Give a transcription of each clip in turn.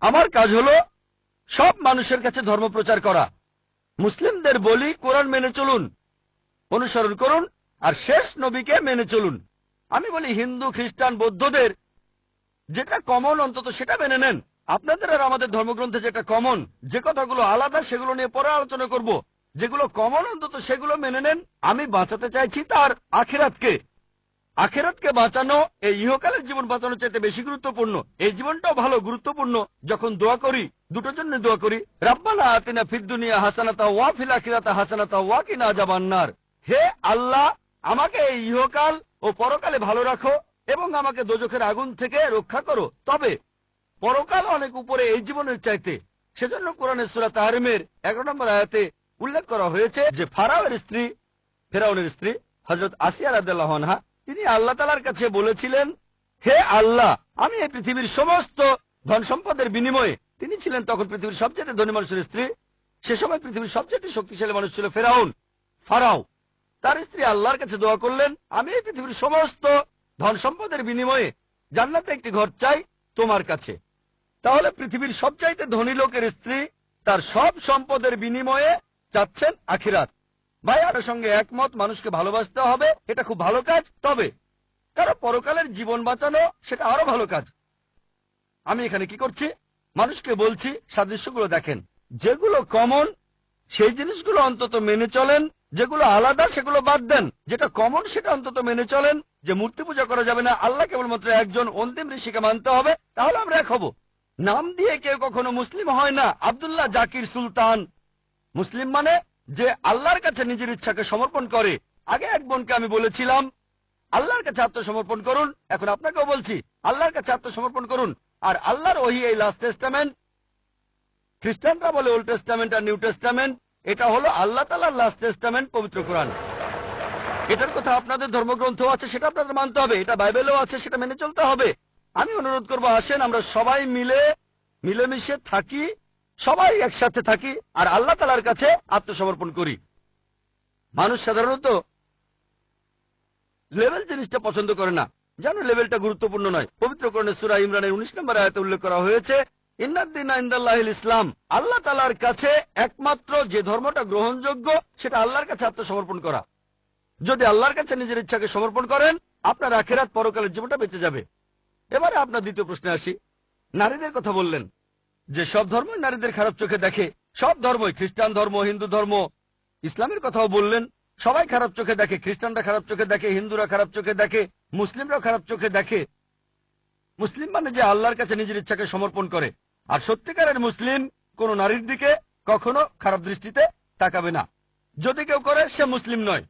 আমার কাজ হলো সব মানুষের কাছে ধর্ম প্রচার করা। মুসলিমদের বলি কোরআন মেনে চলুন, অনুসরণ করুন, আর শেষ নবীকে মেনে চলুন। আমি বলি হিন্দু, খ্রিস্টান, বৌদ্ধদের যেটা কমন অন্তত সেটা মেনে নেন। আপনাদের আর আমাদের ধর্মগ্রন্থে যেটা কমন যে কথাগুলো আলাদা সেগুলো নিয়ে পরে আলোচনা করব। যেগুলো কমন অন্তত সেগুলো মেনে নেন, আমি বাঁচাতে চাইছি তার আখিরাতকে। আখেরাতকে বাঁচানো, এই ইহকালের জীবন বাঁচানোর চাইতে বেশি গুরুত্বপূর্ণ। এই জীবনটাও ভালো, গুরুত্বপূর্ণ। যখন দোয়া করি, দুটোর জন্য দোয়া করি, রাব্বানা আতিনা ফিদ দুনিয়া হাসানাতা ওয়া ফিল আখিরাতা হাসানাতা ওয়া কিনা আযাবান্নার হে আল্লাহ, আমাকে এই ইহকাল ও পরকালে ভালো রাখো এবং আমাকে দোজখের আগুন থেকে রক্ষা করো। তবে পরকাল অনেক উপরে এই জীবনের চাইতে। সেজন্য কোরআনের সূরা তাহরিমের এগারো নম্বর আয়াতে উল্লেখ করা হয়েছে যে, ফারাওয়ের স্ত্রী, ফেরাউনের স্ত্রী হজরত আসিয়া আনহা তিনি আল্লাহ তালার কাছে বলেছিলেন, হে আল্লাহ, আমি এই পৃথিবীর সমস্ত ধন সম্পদের বিনিময়ে তিনি ছিলেন তখন পৃথিবীর সবচেয়ে ধনী মানুষের স্ত্রী। সে সময় পৃথিবীর সবচেয়ে শক্তিশালী মানুষ ছিল ফেরাউন, ফারাও। তার স্ত্রী আল্লাহর কাছে দোয়া করলেন, আমি এই পৃথিবীর সমস্ত ধন সম্পদের বিনিময়ে জান্নাতে একটি ঘর চাই তোমার কাছে। তাহলে পৃথিবীর সবচাইতে ধনী লোকের স্ত্রী তার সব সম্পদের বিনিময়ে চাচ্ছেন আখিরাত। ভাই আরও সঙ্গে একমত, মানুষকে ভালোবাসতে হবে, এটা খুব ভালো কাজ। তবে, কারও পরকালের জীবন বাঁচানো, সেটা আরও ভালো কাজ। আমি এখানে কি করছি? মানুষকে বলছি, সাদৃশ্যগুলো দেখেন। যেগুলো কমন সেই জিনিসগুলো অন্তত মেনে চলেন। যেগুলো আলাদা, সেগুলো বাদ দেন। যেটা কমন সেটা অন্তত মেনে চলেন। যে মূর্তি পূজা করা যাবে না, আল্লাহ কেবলমাত্র একজন অন্তিম ঋষিকে মানতে হবে, তাহলে আমরা এক হব। নাম দিয়ে কেউ কখনো মুসলিম হয় না। আব্দুল্লাহ জাকির সুলতান। মুসলিম মানে যে আল্লাহর কাছে নিজের ইচ্ছাকে সমর্পণ করে। আগে এক বোনকে আমি বলেছিলাম, আল্লাহর কাছে আত্মসমর্পণ করুন, এখন আপনাকেও বলছি, আল্লাহর কাছে আত্মসমর্পণ করুন। আর আল্লাহর ওহি এই লাস্ট টেস্টামেন্ট খ্রিস্টানরা বলে ওল্ড টেস্টামেন্ট আর নিউ টেস্টামেন্ট এটা হলো আল্লাহ তালার লাস্ট টেস্টামেন্ট পবিত্র কোরআন। এটার কথা আপনাদের ধর্মগ্রন্থ আছে, সেটা আপনাদের মানতে হবে, এটা বাইবেলও আছে, সেটা মেনে চলতে হবে। আমি অনুরোধ করব, আসেন আমরা সবাই মিলে, মিলেমিশে থাকি সবাই একসাথে থাকি আর আল্লাহ তালার কাছে আত্মসমর্পণ করি। মানুষ সাধারণত লেভেল জিনিসটা পছন্দ করে না। জানো লেভেলটা গুরুত্বপূর্ণ নয়। পবিত্র করণে সুরা ইমরানের উনিশ নম্বর আয়তে উল্লেখ করা হয়েছে ইসলাম। আল্লাহ তালার কাছে একমাত্র যে ধর্মটা গ্রহণযোগ্য, সেটা আল্লাহর কাছে আত্মসমর্পণ করা। যদি আল্লাহর কাছে নিজের ইচ্ছাকে সমর্পণ করেন, আপনার আখেরাত পরকালের জীবনটা বেঁচে যাবে। এবারে আপনার দ্বিতীয় প্রশ্নে আসি। নারীদের কথা বললেন। যে সব ধর্ম নারীদের খারাপ চোখে দেখে, সব ধর্মই খ্রিস্টান ধর্ম, হিন্দু ধর্ম। ইসলামের কথাও বললেন, সবাই খারাপ চোখে দেখে, খ্রিস্টানরা খারাপ চোখে দেখে, হিন্দুরা খারাপ চোখে দেখে, মুসলিমরাও খারাপ চোখে দেখে। মুসলিম মানে যে আল্লাহর কাছে নিজের ইচ্ছাকে সমর্পণ করে। আর সত্যিকারের মুসলিম কোন নারীর দিকে কখনো খারাপ দৃষ্টিতে তাকাবে না। যদি কেউ করে, সে মুসলিম নয়।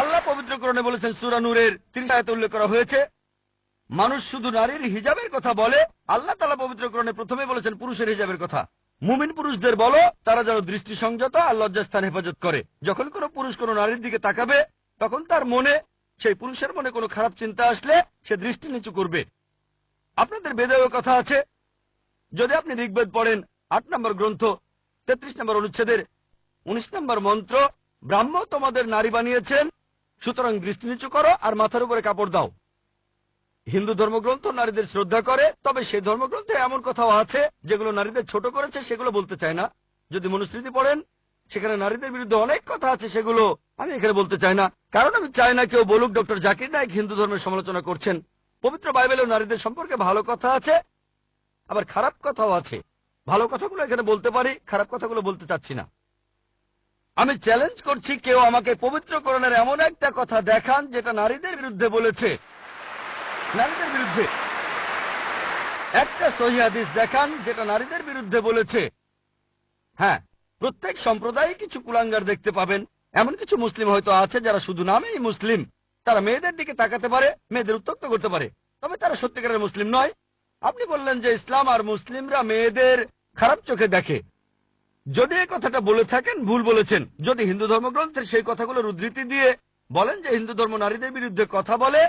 আল্লাহ পবিত্রকরণে বলেছেন সুরানুরের তিরিশ আয়তে উল্লেখ করা হয়েছে মানুষ শুধু নারীর হিজাবের কথা বলে, আল্লাহ তালা পবিত্রকরণে প্রথমে বলেছেন পুরুষের হিজাবের কথা। মুমিন পুরুষদের বলো, তারা যেন দৃষ্টি সংযত আর লজ্জাস্থান হেফাজত করে। যখন কোনো পুরুষ কোনো নারীর দিকে তাকাবে, তখন তার মনে, সেই পুরুষের মনে কোনো খারাপ চিন্তা আসলে সে দৃষ্টি নিচু করবে। আপনাদের বেদেও কথা আছে, যদি আপনি ঋগ্বেদ পড়েন, আট নম্বর গ্রন্থ, তেত্রিশ নম্বর অনুচ্ছেদের, উনিশ নম্বর মন্ত্র, ব্রাহ্ম তোমাদের নারী বানিয়েছেন, সুতরাং দৃষ্টি নিচু করো আর মাথার উপরে কাপড় দাও। হিন্দু ধর্মগ্রন্থ নারীদের শ্রদ্ধা করে, তবে সেই ধর্মগ্রন্থে এমন কথাও আছে, যেগুলো নারীদের ছোট করেছে, সেগুলো বলতে চায় না। যদি মনুস্মৃতি পড়েন, সেখানে নারীদের বিরুদ্ধে অনেক কথা আছে, সেগুলো আমি এখানে বলতে চাই না। কারণ আমি চাই না কেউ বলুক, ডক্টর জাকির নায়ক হিন্দু ধর্মের সমালোচনা করছেন। পবিত্র বাইবেলেও নারীদের সম্পর্কে ভালো কথা আছে, আবার খারাপ কথাও আছে। ভালো কথাগুলো এখানে বলতে পারি, খারাপ কথাগুলো বলতে চাচ্ছি না। আমি চ্যালেঞ্জ করছি, কেউ আমাকে পবিত্র পবিত্রকরণের এমন একটা কথা দেখান, যেটা নারীদের বিরুদ্ধে বলেছে। নারীদের বিরুদ্ধে। একটা সহি হাদিস দেখান, যেটা নারীদের বিরুদ্ধে বলেছে। হ্যাঁ প্রত্যেক সম্প্রদায়ে কিছু কুলাঙ্গার দেখতে পাবেন। এমন কিছু মুসলিম হয়তো আছে যারা শুধু নামেই মুসলিম। তারা মেয়েদের দিকে তাকাতে পারে, মেয়েদের উত্তক্ত করতে পারে। তবে তারা সত্যিকারের মুসলিম নয়। আপনি বললেন যে ইসলাম আর মুসলিমরা মেয়েদের খারাপ চোখে দেখে। যদি এই কথাটা বলে থাকেন, ভুল বলেছেন। যদি হিন্দু ধর্মগ্রন্থের সেই কথাগুলোর উদ্ধৃতি দিয়ে বলেন যে হিন্দু ধর্ম নারীদের বিরুদ্ধে কথা বলে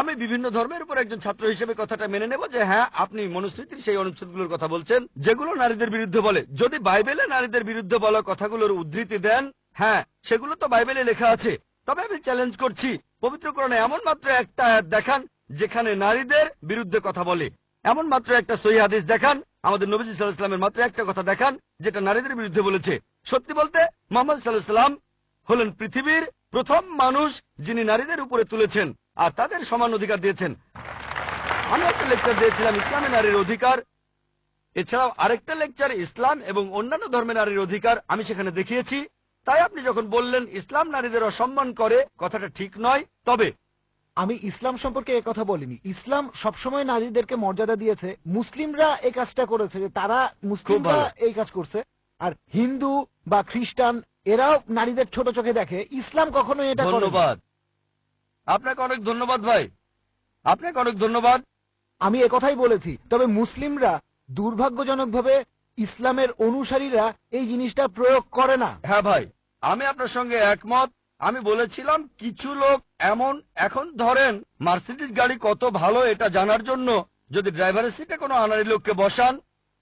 আমি বিভিন্ন ধর্মের উপর একজন ছাত্র হিসেবে কথাটা মেনে নেব যে হ্যাঁ আপনি মনুস্মৃতির সেই অনুচ্ছেদগুলোর কথা বলছেন, যেগুলো নারীদের বিরুদ্ধে বলে। যদি বাইবেলে নারীদের বিরুদ্ধে বলা কথাগুলোর উদ্ধৃতি দেন হ্যাঁ সেগুলো তো বাইবেলে লেখা আছে। তবে আমি চ্যালেঞ্জ করছি পবিত্রকরণে এমন মাত্র একটা আয়াত দেখান, যেখানে নারীদের বিরুদ্ধে কথা বলে। এমন মাত্র একটা সহি হাদিস দেখান, আমাদের নবীজি সাল্লাহ ইসলামের মাত্র একটা কথা দেখান, যেটা নারীদের বিরুদ্ধে বলেছে। সত্যি বলতে, মোহাম্মদ সাল্লাহ ইসলাম হলেন পৃথিবীর প্রথম মানুষ যিনি নারীদের উপরে তুলেছেন। আর তাদের সমান অধিকার দিয়েছেন। আমি একটা লেকচার দিয়েছিলাম ইসলামী নারীর অধিকার। এছাড়াও আরেকটা লেকচার ইসলাম এবং অন্যান্য ধর্মের নারীর অধিকার আমি সেখানে দেখিয়েছি। তাই আপনি যখন বললেন ইসলাম নারীদের অসম্মান করে কথাটা ঠিক নয় তবে আমি ইসলাম সম্পর্কে কথা বলিনি। ইসলাম সবসময় নারীদেরকে মর্যাদা দিয়েছে। মুসলিমরা এই কাজটা করেছে যে তারা মুসলিমরা এই কাজ করছে। আর হিন্দু বা খ্রিস্টান এরাও নারীদের ছোট চোখে দেখে। ইসলাম কখনো এটা ধন্যবাদ। আপনাকে অনেক ধন্যবাদ ভাই। আপনাকে অনেক ধন্যবাদ। আমি কথাই বলেছি তবে মুসলিমরা দুর্ভাগ্যজনকভাবে ইসলামের অনুসারীরা এই জিনিসটা প্রয়োগ করে না। হ্যাঁ ভাই আমি আপনার সঙ্গে একমত। আমি বলেছিলাম কিছু লোক এমন এখন ধরেন মার্সিডিজ গাড়ি কত ভালো এটা জানার জন্য যদি ড্রাইভারের সিটে কোনো আনারি লোককে বসান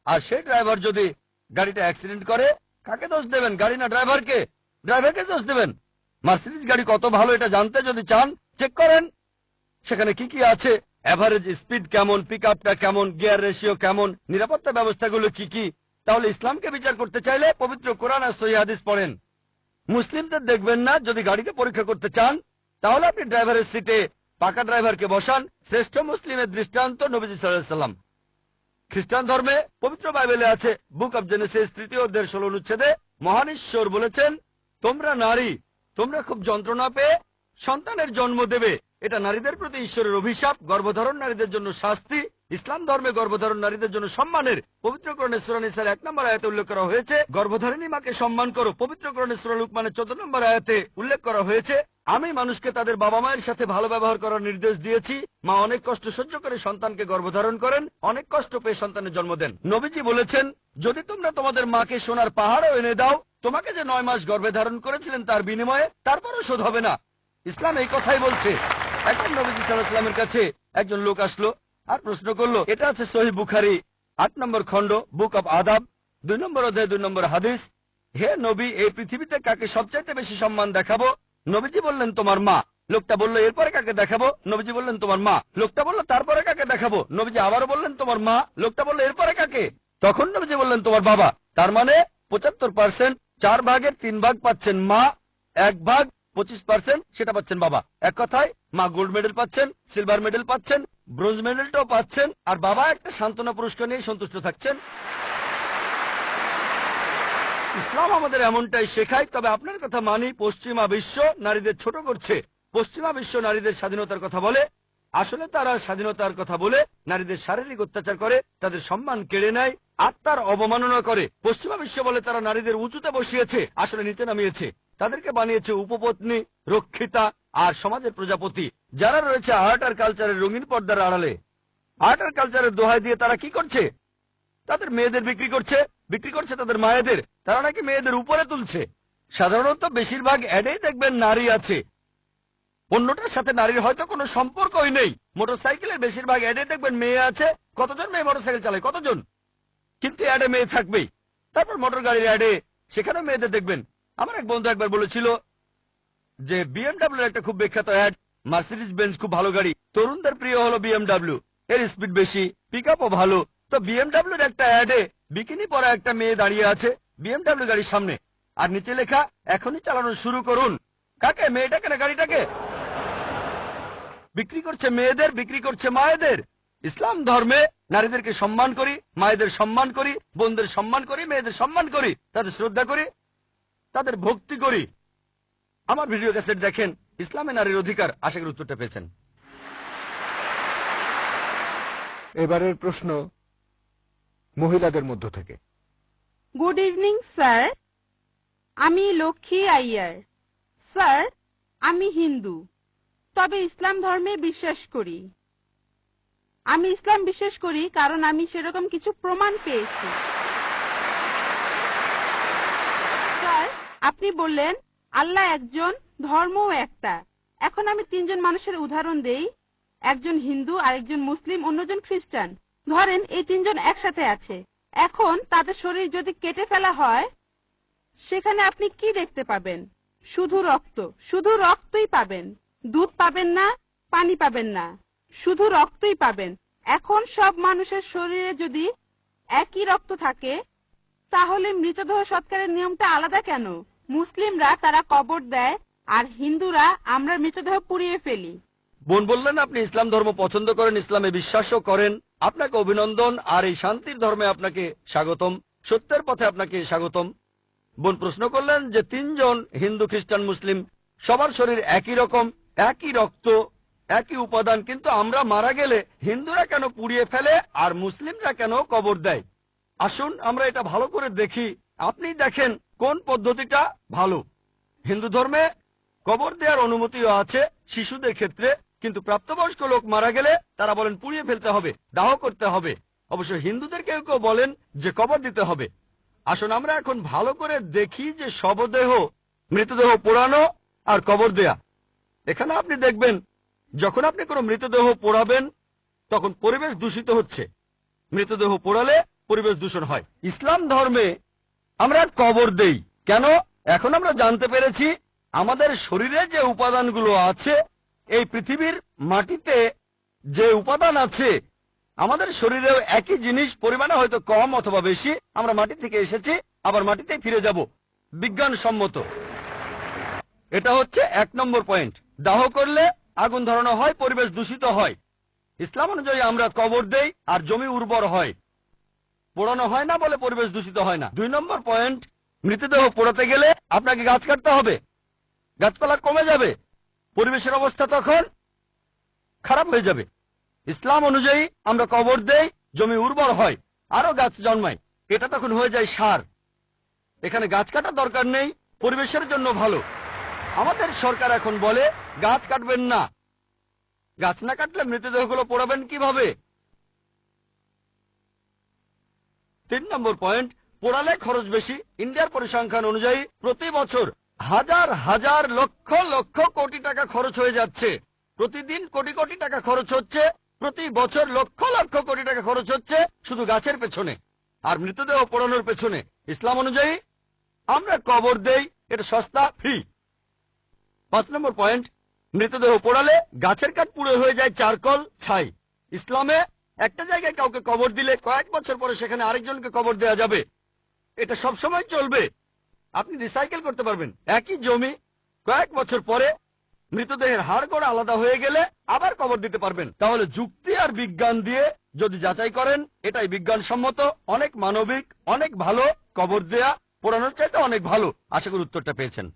আর সেই ড্রাইভার যদি গাড়িটা অ্যাক্সিডেন্ট করে কাকে দোষ দেবেন? গাড়ি না ড্রাইভারকে? ড্রাইভারকে দোষ দেবেন? মার্সিডিজ গাড়ি কত ভালো এটা জানতে যদি চান চেক করেন। সেখানে কি কি আছে? অ্যাভারেজ স্পিড কেমন? পিক কেমন? গিয়ার রেশিও কেমন? নিরাপত্তা ব্যবস্থাগুলো কি কি? তাহলে ইসলামকে বিচার করতে চাইলে পবিত্র কোরআন আর সহি হাদিস পড়েন। মুসলিমদের দেখবেন না, যদি গাড়িকে পরীক্ষা করতে চান, তাহলে আপনি ড্রাইভারের সিটে পাকা ড্রাইভারকে বসান। শ্রেষ্ঠ মুসলিমের দৃষ্টান্ত নবীজি সাল্লাম। খ্রিস্টান ধর্মে পবিত্র বাইবেলে আছে বুক অব জেনেসিস তৃতীয় অধ্যায়ের ষোলো অনুচ্ছেদে মহান ঈশ্বর বলেছেন, তোমরা নারী, তোমরা খুব যন্ত্রণা পেয়ে সন্তানের জন্ম দেবে। এটা নারীদের প্রতি ঈশ্বরের অভিশাপ, গর্ভধারণ নারীদের জন্য শাস্তি, ইসলাম ধর্মে গর্ভধারণ নারীদের জন্য সম্মানের পবিত্রকরণে সুরানিসার এক নম্বর আয়াতে উল্লেখ করা হয়েছে। গর্ভধারিণী মাকে সম্মান করো। পবিত্রকরণে লুকমানের চোদ্দ নম্বর আয়াতে উল্লেখ করা হয়েছে, আমি মানুষকে তাদের বাবা মায়ের সাথে ভালো ব্যবহার করার নির্দেশ দিয়েছি। মা অনেক কষ্ট সহ্য করে সন্তানকে গর্ভধারণ করেন, অনেক কষ্ট পেয়ে সন্তানের জন্ম দেন। নবীজি বলেছেন, যদি তোমরা তোমাদের মাকে সোনার পাহাড়ও এনে দাও, তোমাকে যে নয় মাস গর্ভে ধারণ করেছিলেন তার বিনিময়ে তারপরও শোধ হবে না। ইসলাম এই কথাই বলছে। এখন নবীজি সাল্লাহামের কাছে একজন লোক আসলো আর প্রশ্ন করল, এটা আছে সহি বুখারি, আট নম্বর খণ্ড, বুক অব আদাব, দুই নম্বর অধ্যায়, দুই নম্বর হাদিস। হে নবী, এই পৃথিবীতে কাকে সবচাইতে বেশি সম্মান দেখাবো? নবীজি বললেন, তোমার মা। লোকটা বলল, এরপরে কাকে দেখাবো? নবীজি বললেন, তোমার মা। লোকটা বলল, তারপরে কাকে দেখাবো? নবীজি আবারও বললেন, তোমার মা। লোকটা বলল, এরপরে কাকে? তখন নবীজি বললেন, তোমার বাবা। তার মানে পঁচাত্তর পার্সেন্ট চার ভাগের তিন ভাগ পাচ্ছেন মা, এক ভাগ পঁচিশ পার্সেন্ট সেটা পাচ্ছেন বাবা। এক কথায়, মা গোল্ড মেডেল পাচ্ছেন সিলভার মেডেল পাচ্ছেন ব্রোঞ্জ মেডেলটাও পাচ্ছেন, আর বাবা একটা সান্ত্বনা পুরস্কার নিয়ে সন্তুষ্ট থাকছেন। ইসলাম আমাদের এমনটাই শেখায়, তবে আপনার কথা মানি, পশ্চিমা বিশ্ব নারীদের ছোট করছে। পশ্চিমা বিশ্ব নারীদের স্বাধীনতার কথা বলে, আসলে তারা স্বাধীনতার কথা বলে, নারীদের শারীরিক অত্যাচার করে, তাদের সম্মান কেড়ে নেয় আত্মার অবমাননা করে। পশ্চিমা বিশ্ব বলে তারা নারীদের উঁচুতে বসিয়েছে, আসলে নিচে নামিয়েছে। তাদেরকে বানিয়েছে উপপত্নী, রক্ষিতা আর সমাজের প্রজাপতি। যারা রয়েছে আর্ট আর কালচারের রঙিন পর্দার আড়ালে। আর্ট আর কালচারের দোহাই দিয়ে তারা কি করছে? তাদের মেয়েদের বিক্রি করছে বিক্রি করছে তাদের মায়েদের। তারা নাকি মেয়েদের উপরে তুলছে। সাধারণত বেশিরভাগ অ্যাডেই দেখবেন নারী আছে। অন্যটার সাথে নারীর হয়তো কোনো সম্পর্কই নেই। মোটরসাইকেলের বেশিরভাগ অ্যাডে দেখবেন মেয়ে আছে। কতজন মেয়ে মোটরসাইকেল চালায়? কতজন? কিন্তু অ্যাডে মেয়ে থাকবেই। তারপর মোটর গাড়ির অ্যাডে সেখানে মেয়েদের দেখবেন। আমার এক বন্ধু একবার বলেছিল যে বিএমডাব্লিউ একটা খুব বিখ্যাত অ্যাড মার্সিডিজ বেঞ্চ খুব ভালো গাড়ি। তরুণদের প্রিয় হলো বিএমডাব্লিউ এর স্পিড বেশি পিক ভালো। তো বিএমডাব্লিউর একটা অ্যাডে বিকিনি পরা একটা মেয়ে দাঁড়িয়ে আছে বিএমডাব্লিউ গাড়ির সামনে। আর নিচে লেখা, এখনই চালানো শুরু করুন। কাকে? মেয়েটাকে না গাড়িটাকে? বিক্রি করছে মেয়েদের, বিক্রি করছে মায়েদের। ইসলাম ধর্মে নারীদেরকে সম্মান করি, মায়েদের সম্মান করি, বোনদের সম্মান করি, মেয়েদের সম্মান করি, তাদের শ্রদ্ধা করি। তাদের ভক্তি করি। আমার ভিডিও ক্যাসেট দেখেন, ইসলামে নারীর অধিকার। আশা উত্তরটা পেয়েছেন। এবারের প্রশ্ন মহিলাদের মধ্য থেকে। গুড ইভিনিং স্যার আমি লক্ষ্মী আইয়ার। স্যার আমি হিন্দু। তবে ইসলাম ধর্মে বিশ্বাস করি। আমি ইসলাম বিশ্বাস করি কারণ আমি সেরকম কিছু প্রমাণ পেয়েছি স্যার আপনি বললেন, আল্লাহ একজন ধর্মও একটা। এখন আমি তিনজন মানুষের উদাহরণ দেই। একজন হিন্দু, আরেকজন মুসলিম, অন্যজন খ্রিস্টান। ধরেন, এই তিনজন একসাথে আছে। এখন তাদের শরীর যদি কেটে ফেলা হয়, সেখানে আপনি কি দেখতে পাবেন? শুধু রক্ত। শুধু রক্তই পাবেন। দুধ পাবেন না, পানি পাবেন না। শুধু রক্তই পাবেন। এখন সব মানুষের শরীরে যদি একই রক্ত থাকে, তাহলে মৃতদেহ সৎকারের নিয়মটা আলাদা কেন? মুসলিমরা তারা কবর দেয়, আর হিন্দুরা আমরা মৃতদেহ পুড়িয়ে ফেলি। বোন বললেন, আপনি ইসলাম ধর্ম পছন্দ করেন, ইসলামে বিশ্বাসও করেন। আপনাকে অভিনন্দন, আর এই শান্তির ধর্মে আপনাকে স্বাগতম, সত্যের পথে আপনাকে স্বাগতম। বোন প্রশ্ন করলেন যে, তিনজন হিন্দু, খ্রিস্টান, মুসলিম, সবার শরীর একই রকম, একই রক্ত, একই উপাদান, কিন্তু আমরা মারা গেলে হিন্দুরা কেন পুড়িয়ে ফেলে, আর মুসলিমরা কেন কবর দেয়? আসুন, আমরা এটা ভালো করে দেখি। আপনি দেখেন কোন পদ্ধতিটা ভালো। হিন্দু ধর্মে কবর দেওয়ার অনুমতিও আছে শিশুদের ক্ষেত্রে, কিন্তু প্রাপ্তবয়স্ক লোক মারা গেলে তারা বলেন পুড়িয়ে ফেলতে হবে, দাহ করতে হবে। অবশ্য হিন্দুদের কেউ কেউ বলেন যে কবর দিতে হবে। আসুন আমরা এখন ভালো করে দেখি যে শবদেহ, মৃতদেহ পোড়ানো আর কবর দেয়া। এখানে আপনি দেখবেন, যখন আপনি কোনো মৃতদেহ পোড়াবেন, তখন পরিবেশ দূষিত হচ্ছে। মৃতদেহ পোড়ালে পরিবেশ দূষণ হয়। ইসলাম ধর্মে আমরা কবর দেই। কেন? এখন আমরা জানতে পেরেছি আমাদের শরীরে যে উপাদানগুলো আছে, এই পৃথিবীর মাটিতে যে উপাদান আছে, আমাদের শরীরেও একই জিনিস পরিমাণে হয়তো কম অথবা বেশি, আমরা মাটি থেকে এসেছি, আবার মাটিতে ফিরে যাব। বিজ্ঞানসম্মত। এটা হচ্ছে এক নম্বর পয়েন্ট। দাহ করলে আগুন ধরানো হয়, পরিবেশ দূষিত হয়। ইসলাম অনুযায়ী আমরা কবর দেই আর জমি উর্বর হয়। পোড়ানো হয় না বলে পরিবেশ দূষিত হয় না। দুই নম্বর পয়েন্ট মৃতদেহ পোড়াতে গেলে আপনাকে গাছ কাটতে হবে। গাছপালা কমে যাবে। পরিবেশের অবস্থা তখন খারাপ হয়ে যাবে। ইসলাম অনুযায়ী আমরা কবর দেই, জমি উর্বর হয় আরও গাছ জন্মায়। এটা তখন হয়ে যায় সার। এখানে গাছ কাটার দরকার নেই, পরিবেশের জন্য ভালো। আমাদের সরকার এখন বলে, গাছ কাটবেন না। গাছ না কাটলে মৃতদেহগুলো পোড়াবেন কীভাবে? তিন নম্বর পয়েন্ট পোড়ালে খরচ বেশি। ইন্ডিয়ার পরিসংখ্যান অনুযায়ী প্রতি বছর হাজার হাজার লক্ষ লক্ষ কোটি টাকা খরচ হয়ে যাচ্ছে। প্রতিদিন কোটি কোটি টাকা খরচ হচ্ছে। প্রতি বছর লক্ষ লক্ষ কোটি টাকা খরচ হচ্ছে শুধু গাছের পেছনে আর মৃতদেহ পোড়ানোর পেছনে। ইসলাম অনুযায়ী আমরা কবর দেই, এটা সস্তা ফ্রি পাঁচ নম্বর পয়েন্ট মৃতদেহ পোড়ালে গাছের কাঠ পুড়ে হয়ে যায় চারকল ছাই। ইসলামে একটা জায়গায় কাউকে কবর দিলে কয়েক বছর পরে সেখানে আরেকজনকে কবর দেওয়া যাবে। এটা সব সময় চলবে। আপনি রিসাইকেল করতে পারবেন। একই জমি কয়েক বছর পরে মৃতদেহের হাড় গোড় আলাদা হয়ে গেলে আবার কবর দিতে পারবেন। তাহলে যুক্তি আর বিজ্ঞান দিয়ে যদি যাচাই করেন, এটাই বিজ্ঞানসম্মত। অনেক মানবিক, অনেক ভালো কবর দেয়া, পোড়ানোর চাইতে অনেক ভালো। আশা করি উত্তরটা পেয়েছেন।